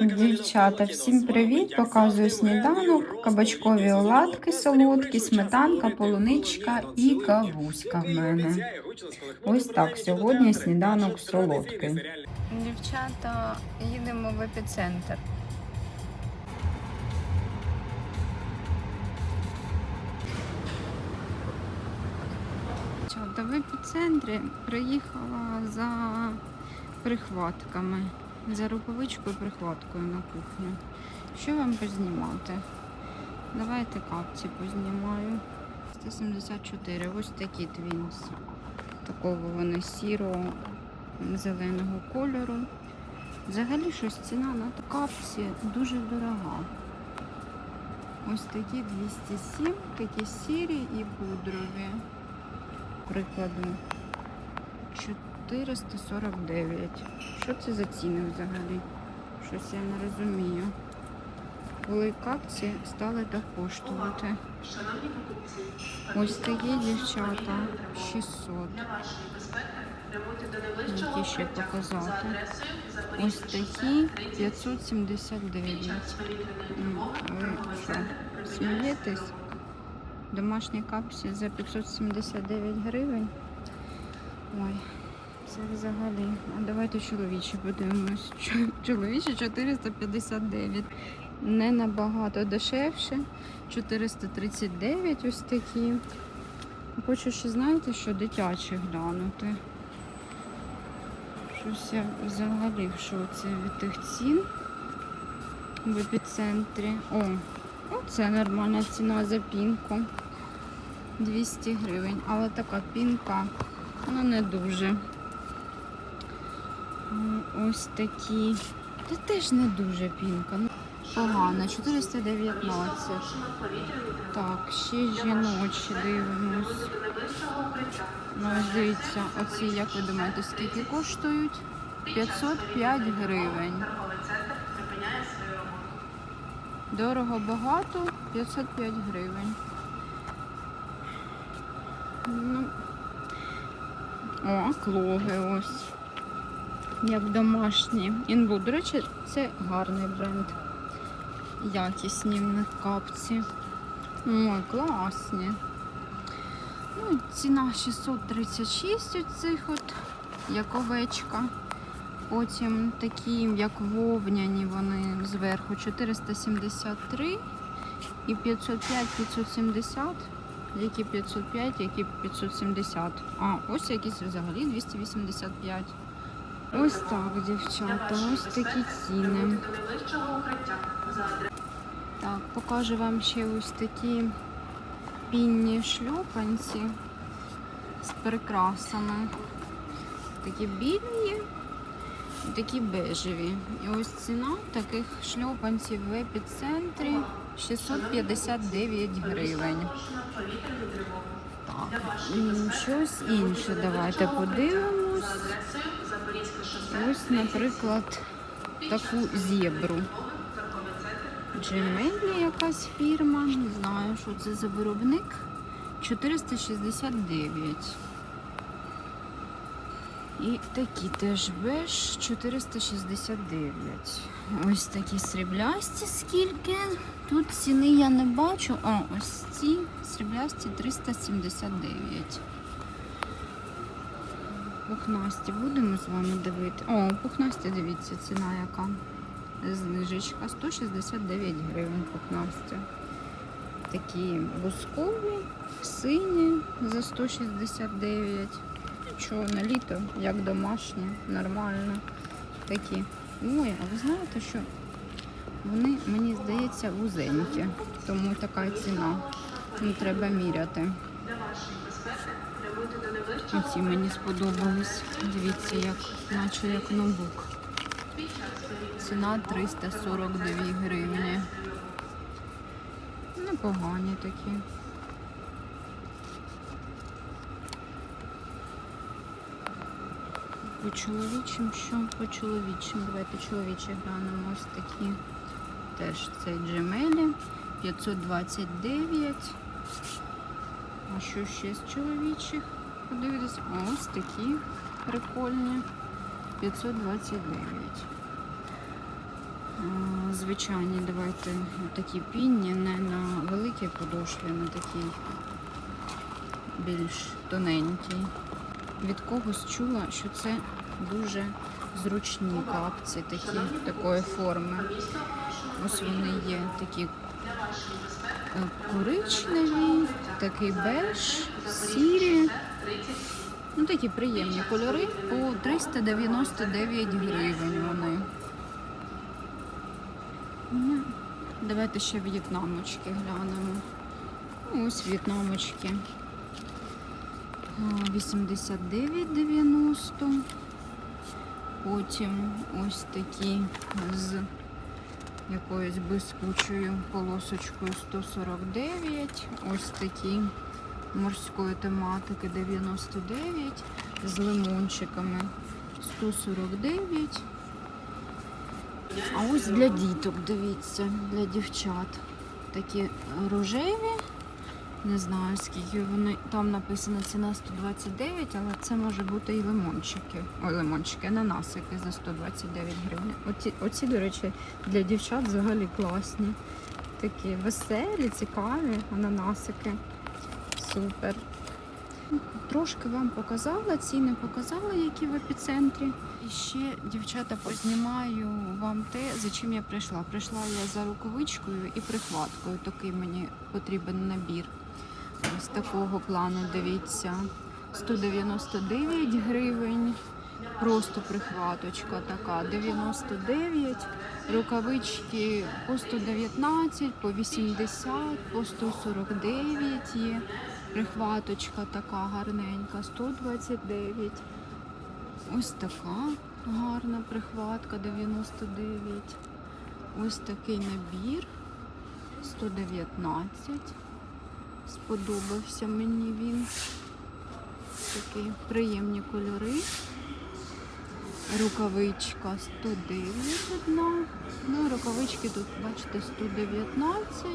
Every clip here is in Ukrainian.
Дівчата, всім привіт! Показую сніданок, кабачкові оладки солодкі, сметанка, полуничка і кавуська в мене. Ось так, сьогодні сніданок солодкий. Дівчата, їдемо в епіцентр. Дівчата, в епіцентрі приїхала за прихватками, за рукавичкою прихваткою на кухню. Що вам познімати? Давайте капці познімаю. 174, ось такі твінс. Такого вони сірого зеленого кольору. Взагалі щось ціна на капці дуже дорога. Ось такі 207, такі сірі і пудрові. Прикладу 449. Що це за ціни взагалі? Щось я не розумію. Коли капці стали так коштувати. Ось такі дівчата 600. для вашої безпеки прямуйте до найближчого Які ще показати? Ось такі шосе 30. Під 579. час повітряної ви що, смієтесь? Домашні капсі за 579 гривень. Ой, це взагалі. А давайте чоловічі подивимось. Чоловічі 459. Не набагато дешевше. 439 ось такі. Хочу ще, знаєте, що дитячі глянути. Щось я взагалі в шоці від тих цін в епіцентрі. О, Оце нормальна ціна за пінку. 200 гривень. Але така пінка, ну не дуже. Ось такі. Та теж не дуже пінка. Ну, погано, 419. Повітряну тривогу. Так, ще жіночі дивимось. Ну, ось дивіться, оці, як ви думаєте, скільки коштують? 505 гривень. Дорого багато, 505 гривень. Ну, о, клоги ось. Як домашні. Інбу. До речі, це гарний бренд. Якісні них капці. Ой, класні. Ну, ціна 636 оцих от, як овечка. Потім такі, як вовняні, вони зверху 473 і 505, 570. Які 505, які 570. А, ось якісь взагалі 285. Ось так, дівчата, ось такі ціни. Так, покажу вам ще ось такі пінні шльопанці з прикрасами. Такі білі такі бежеві. І ось ціна таких шльопанців в епіцентрі 659 гривень. Так, щось інше давайте подивимось. Ось, наприклад, таку зебру. Джемелі якась фірма, не знаю, що це за виробник. 469. І такі теж беж 469. Ось такі сріблясті скільки. Тут ціни я не бачу. А, ось ці сріблясті 379. Пухнасті будемо з вами дивити. О, пухнасті, дивіться, ціна яка. Знижечка 169 гривень пухнасті. Такі бускові, сині за 169. Нічого, на літо, як домашні, нормально. Такі. Ой, а ви знаєте, що вони, мені здається, вузенькі. Тому така ціна. Не треба міряти. Оці мені сподобались. Дивіться, як, наче як ноутбук. Ціна 342 гривні. Непогані такі. По чоловічим, що по чоловічим? Давайте чоловічі глянемо ось такі. Теж це джемелі 529. А що ще з чоловічих? Подивитися. Ось такі прикольні. 529. Звичайні, давайте такі пінні, не на великій подошві, на такій більш тоненькій. Від когось чула, що це дуже зручні капці такі, такої форми. Ось вони є такі коричневі, такий беж, сірі. Ну, такі приємні кольори по 399 гривень вони. Давайте ще в'єтнамочки глянемо. Ну, Ось в'єтнамочки. 89,90. Потім ось такі з якоюсь блискучою полосочкою 149. Ось такі морської тематики 99 з лимончиками 149. А ось для діток, дивіться, для дівчат. Такі рожеві. Не знаю, скільки вони. Там написано ціна 129, але це може бути і лимончики. Ой, лимончики, ананасики за 129 гривень. Оці, оці, до речі, для дівчат взагалі класні. Такі веселі, цікаві ананасики. Супер. Трошки вам показала, ціни показала, які в епіцентрі. І ще, дівчата, познімаю вам те, за чим я прийшла. Прийшла я за рукавичкою і прихваткою. Такий мені потрібен набір. Ось такого плану, дивіться. 199 гривень. Просто прихваточка така, 99. Рукавички по 119, по 80, по 149 є. Прихваточка така гарненька, 129. Ось така гарна прихватка 99. Ось такий набір 119. Сподобався мені він. Такі приємні кольори. Рукавичка 109 одна. Ну, рукавички тут, бачите, 119.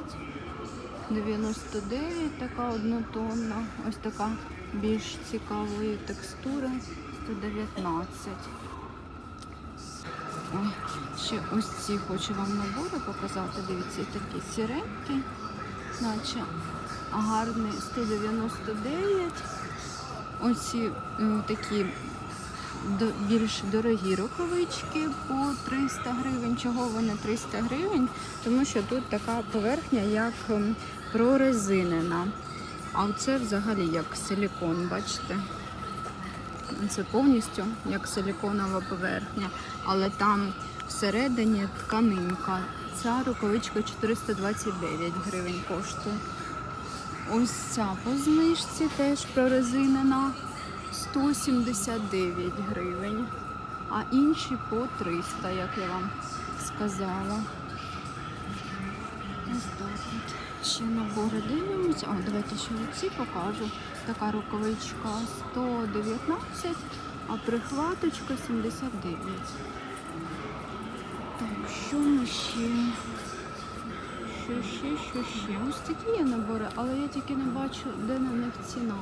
99, така однотонна. Ось така більш цікавої текстури. 119. Ой, ще ось ці хочу вам набори показати. Дивіться, такі сіренькі, наче гарний 199. Оці такі більш дорогі рукавички по 300 гривень. Чого вони 300 гривень? Тому що тут така поверхня, як прорезинена. А це взагалі як силікон, бачите? Це повністю як силіконова поверхня, але там всередині тканинка. Ця рукавичка 429 гривень коштує. Ось ця по знижці теж прорезинена 179 гривень, а інші по 300, як я вам сказала. Ось так от. Ще набори дивимося. О, давайте ще оці покажу. Така рукавичка 119, а прихваточка 79. Так, що ми ще? Що ще, що ще? Ось такі є набори, але я тільки не бачу, де на них ціна.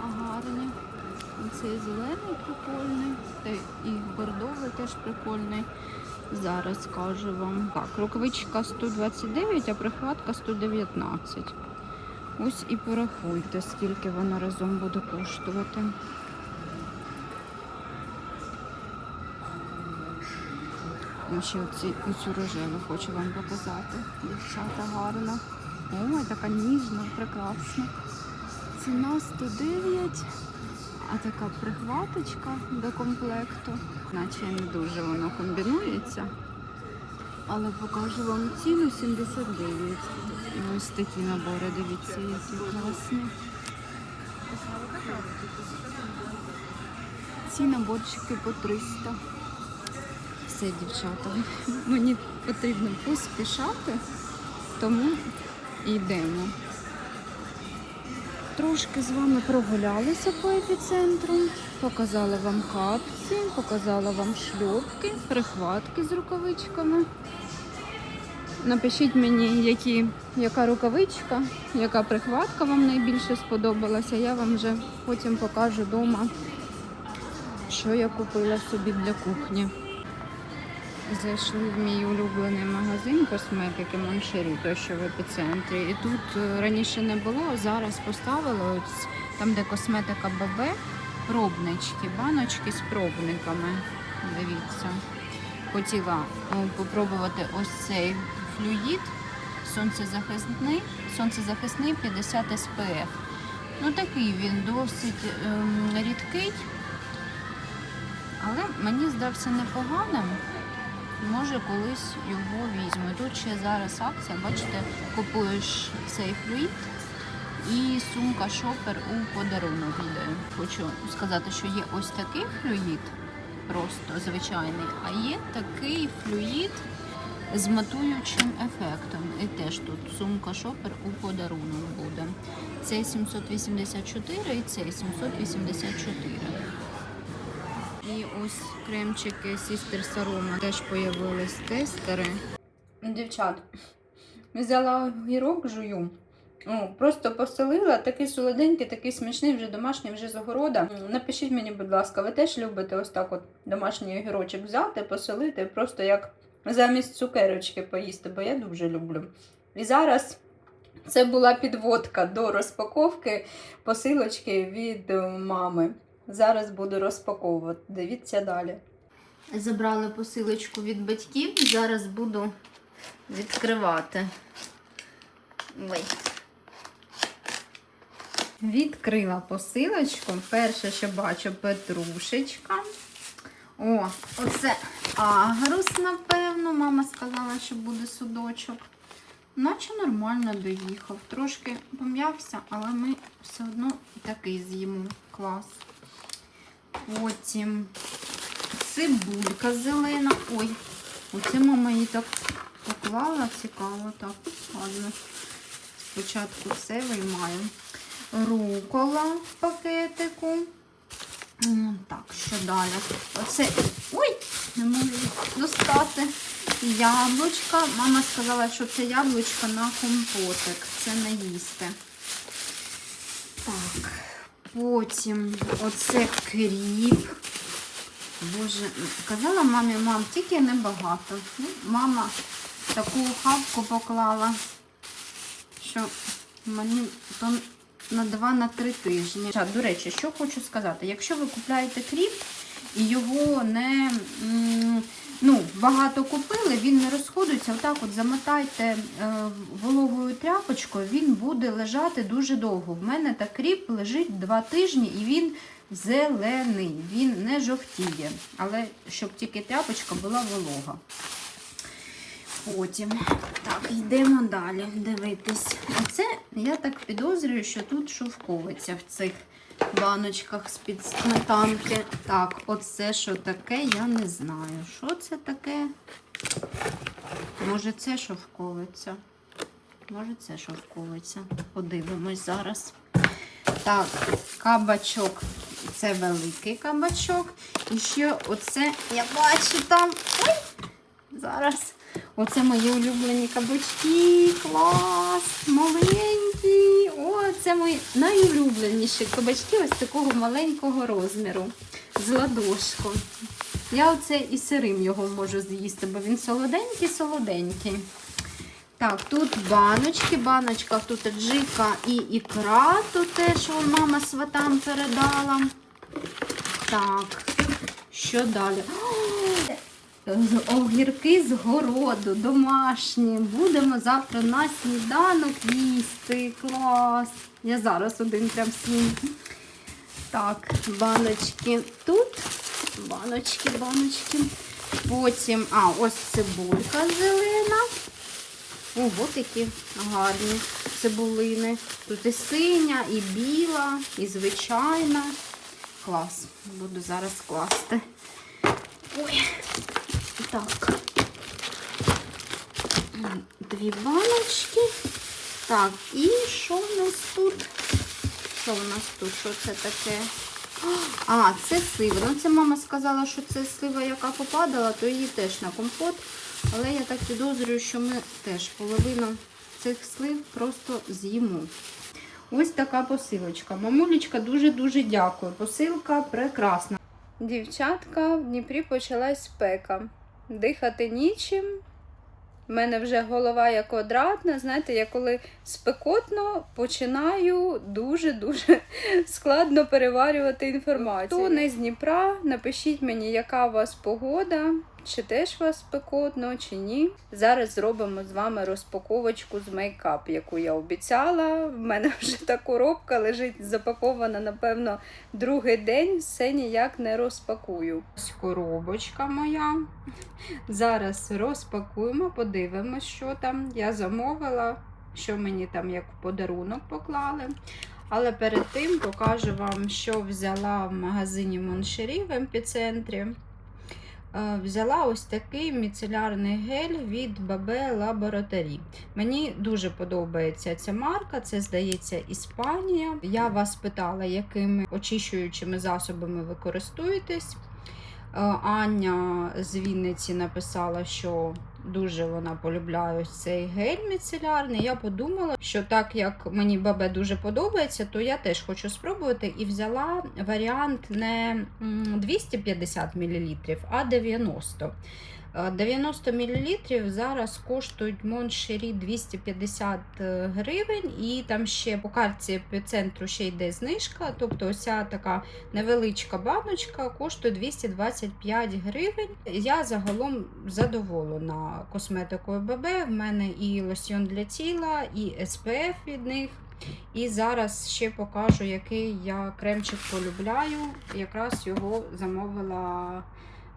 А гарні. Цей зелений прикольний, та і бордовий теж прикольний. Зараз скажу вам. Так, рукавичка 129, а прихватка 119. Ось і порахуйте, скільки воно разом буде коштувати. Ось ще оці, оцю рожеву хочу вам показати. Дівчата гарна. Ой, така ніжна, прекрасна. Ціна 109, а така прихваточка до комплекту. Наче не дуже воно комбінується. Але покажу вам ціну 79. Ось такі набори, дивіться, які класні. Ці наборчики по 300. Все, дівчата, мені потрібно поспішати, тому йдемо. Трошки з вами прогулялися по епіцентру, показала вам капці, показала вам шльопки, прихватки з рукавичками. Напишіть мені, які, яка рукавичка, яка прихватка вам найбільше сподобалася. Я вам вже потім покажу вдома, що я купила собі для кухні. Зайшли в мій улюблений магазин косметики Моншері, той, що в епіцентрі. І тут е, раніше не було, зараз поставили ось там, де косметика ББ, пробнички, баночки з пробниками. Дивіться. Хотіла е, попробувати ось цей флюїд сонцезахисний, сонцезахисний 50 SPF. Ну такий він досить ем, рідкий, але мені здався непоганим. Може, колись його візьму. Тут ще зараз акція, бачите, купуєш цей флюїд і сумка шопер у подарунок йде. Хочу сказати, що є ось такий флюїд, просто звичайний, а є такий флюїд з матуючим ефектом. І теж тут сумка шопер у подарунок буде. Цей 784 і цей 784. І ось кремчики Sister Saroma теж появились тестери. Дівчат, взяла огірок, жую. О, просто поселила, такий солоденький, такий смачний, вже домашній, вже з огорода. Напишіть мені, будь ласка, ви теж любите ось так от домашній огірочок взяти, поселити, просто як замість цукерочки поїсти, бо я дуже люблю. І зараз це була підводка до розпаковки посилочки від е, мами. Зараз буду розпаковувати. Дивіться далі. Забрали посилочку від батьків. Зараз буду відкривати. Ой. Відкрила посилочку. Перше, що бачу, петрушечка. О, оце агрус, напевно. Мама сказала, що буде судочок. Наче нормально доїхав. Трошки пом'явся, але ми все одно такий з'їмо. Клас. Потім цибулька зелена. Ой, оце мама її так поклала, цікаво. Так, ладно. Спочатку все виймаю. Рукола в пакетику. Так, що далі? Оце. Ой, не можу достати. Яблучка. Мама сказала, що це яблучко на компотик. Це не їсти. Так. Потім оце кріп. Боже, казала мамі, мам, тільки небагато. Ну, Мама таку хавку поклала, що мені то на 2-3 тижні. А, До речі, що хочу сказати, якщо ви купляєте кріп і його не ну, багато купили, він не розходиться, отак от замотайте е, вологою тряпочкою, він буде лежати дуже довго. В мене так кріп лежить 2 тижні і він зелений, він не жовтіє, але щоб тільки тряпочка була волога. Потім, так, йдемо далі дивитись. Оце я так підозрюю, що тут шовковиця в цих баночках з-під сметанки. Так, оце що таке, я не знаю. Що це таке? Може, це шовковиця? Може, це шовковиця. Подивимось зараз. Так, кабачок. Це великий кабачок. І ще оце, я бачу там. Ой! Зараз. Оце мої улюблені кабачки. Клас! Маленькі. Це мої найулюбленіші кабачки ось такого маленького розміру. З ладошку. Я оце і сирим його можу з'їсти, бо він солоденький-солоденький. Так, тут баночки, баночка, тут джика і ікра, тут теж вон мама сватам передала. Так, що далі? О, Огірки з городу, домашні. Будемо завтра на сніданок їсти. Клас. Я зараз один прям сім. Так, баночки тут. Баночки, баночки. Потім, а, ось цибулька зелена. Ого, такі гарні цибулини. Тут і синя, і біла, і звичайна. Клас. Буду зараз класти. Ой, так. Дві баночки. Так, і що в нас тут? Що в нас тут? Що це таке? А, це слива. Ну, це мама сказала, що це слива, яка попадала, то її теж на компот. Але я так підозрюю, що ми теж половину цих слив просто з'їмо. Ось така посилочка. Мамулечка, дуже-дуже дякую. Посилка прекрасна. Дівчатка, в Дніпрі почалась спека. Дихати нічим. У мене вже голова як квадратна. Знаєте, я коли спекотно починаю дуже-дуже складно переварювати інформацію. Хто не з Дніпра, напишіть мені, яка у вас погода, чи теж вас спекотно, чи ні. Зараз зробимо з вами розпаковочку з мейкап, яку я обіцяла. В мене вже та коробка лежить запакована, напевно, другий день. Все ніяк не розпакую. Ось коробочка моя. Зараз розпакуємо, подивимось, що там. Я замовила, що мені там як подарунок поклали. Але перед тим покажу вам, що взяла в магазині Моншері в епіцентрі. Е, Взяла ось такий міцелярний гель від Бабе Лабораторі. Мені дуже подобається ця марка, це здається Іспанія. Я вас питала, якими очищуючими засобами ви користуєтесь. Е, Аня з Вінниці написала, що дуже вона полюбляє ось цей гель міцелярний. Я подумала, що так як мені бабе дуже подобається, то я теж хочу спробувати і взяла варіант не 250 мл, а 90 Е, 90 мл зараз коштують Моншері 250 гривень, і там ще по карті епіцентру ще йде знижка. Тобто ось така невеличка баночка коштує 225 гривень. Я загалом задоволена косметикою ББ. В мене і лосьйон для тіла, і SPF від них. І зараз ще покажу, який я кремчик полюбляю. Якраз його замовила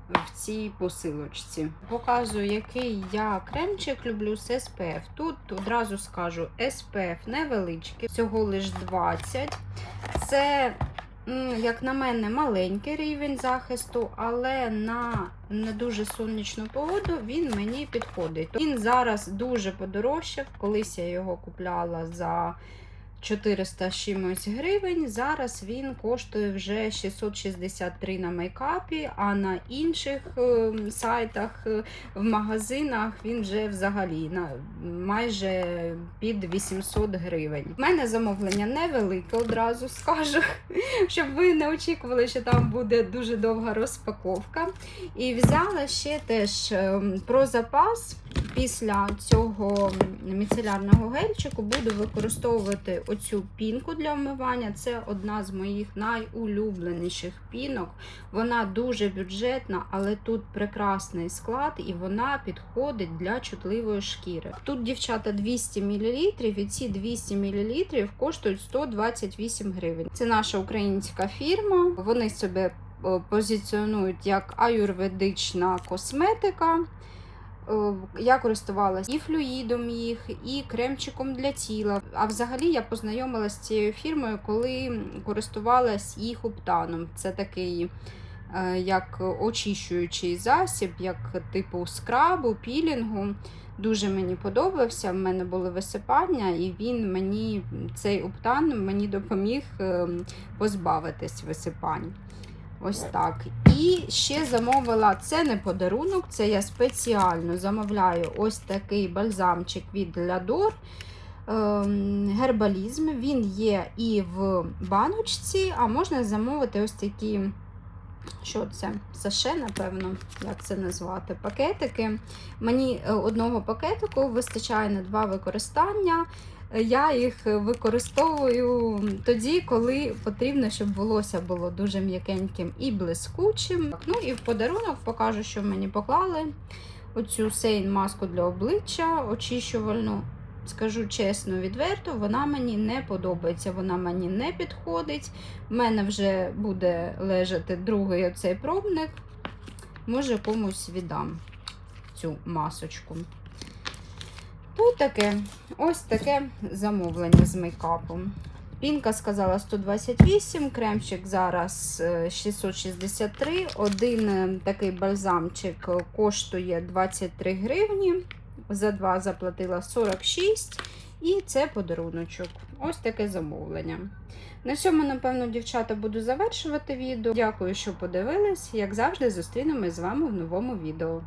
в цій посилочці. Показую, який я кремчик люблю з SPF. Тут одразу скажу SPF невеличкий, всього лиш 20. Це, як на мене, маленький рівень захисту, але на не дуже сонячну погоду він мені підходить. Він зараз дуже подорожчав. Колись я його купляла за 400 чимось гривень. Зараз він коштує вже 663 на мейкапі, а на інших е, сайтах, е, в магазинах він вже взагалі на майже під 800 гривень. У мене замовлення невелике, одразу скажу, щоб ви не очікували, що там буде дуже довга розпаковка. І взяла ще теж е, про запас. Після цього міцелярного гельчику буду використовувати оцю пінку для вмивання. Це одна з моїх найулюбленіших пінок. Вона дуже бюджетна, але тут прекрасний склад і вона підходить для чутливої шкіри. Тут, дівчата, 200 мл, і ці 200 мл коштують 128 гривень. Це наша українська фірма. Вони себе е, позиціонують як аюрведична косметика. Е, Я користувалася і флюїдом їх, і кремчиком для тіла. А взагалі я познайомилася з цією фірмою, коли користувалась їх оптаном. Це такий е, як очищуючий засіб, як типу скрабу, пілінгу. Дуже мені подобався. В мене були висипання, і він мені цей оптан мені допоміг е, позбавитись висипань. Ось так. І ще замовила це не подарунок, це я спеціально замовляю ось такий бальзамчик від Lador. Ем, Гербалізм. Він є і в баночці, а можна замовити ось такі, що це? Саше, напевно, як це назвати, пакетики. Мені е, одного пакетику вистачає на два використання. Я їх використовую тоді, коли потрібно, щоб волосся було дуже м'якеньким і блискучим. Ну і в подарунок покажу, що мені поклали оцю сейн маску для обличчя очищувальну. Скажу чесно, відверто, вона мені не подобається, вона мені не підходить. У мене вже буде лежати другий оцей пробник. Може, комусь віддам цю масочку. То таке, ось таке замовлення з мейкапом. Пінка сказала 128, кремчик зараз е, 663. Один е, такий бальзамчик е, коштує 23 гривні. За два заплатила 46. І це подаруночок. Ось таке замовлення. На цьому, напевно, дівчата, буду завершувати відео. Дякую, що подивились. Як завжди, зустрінемось з вами в новому відео.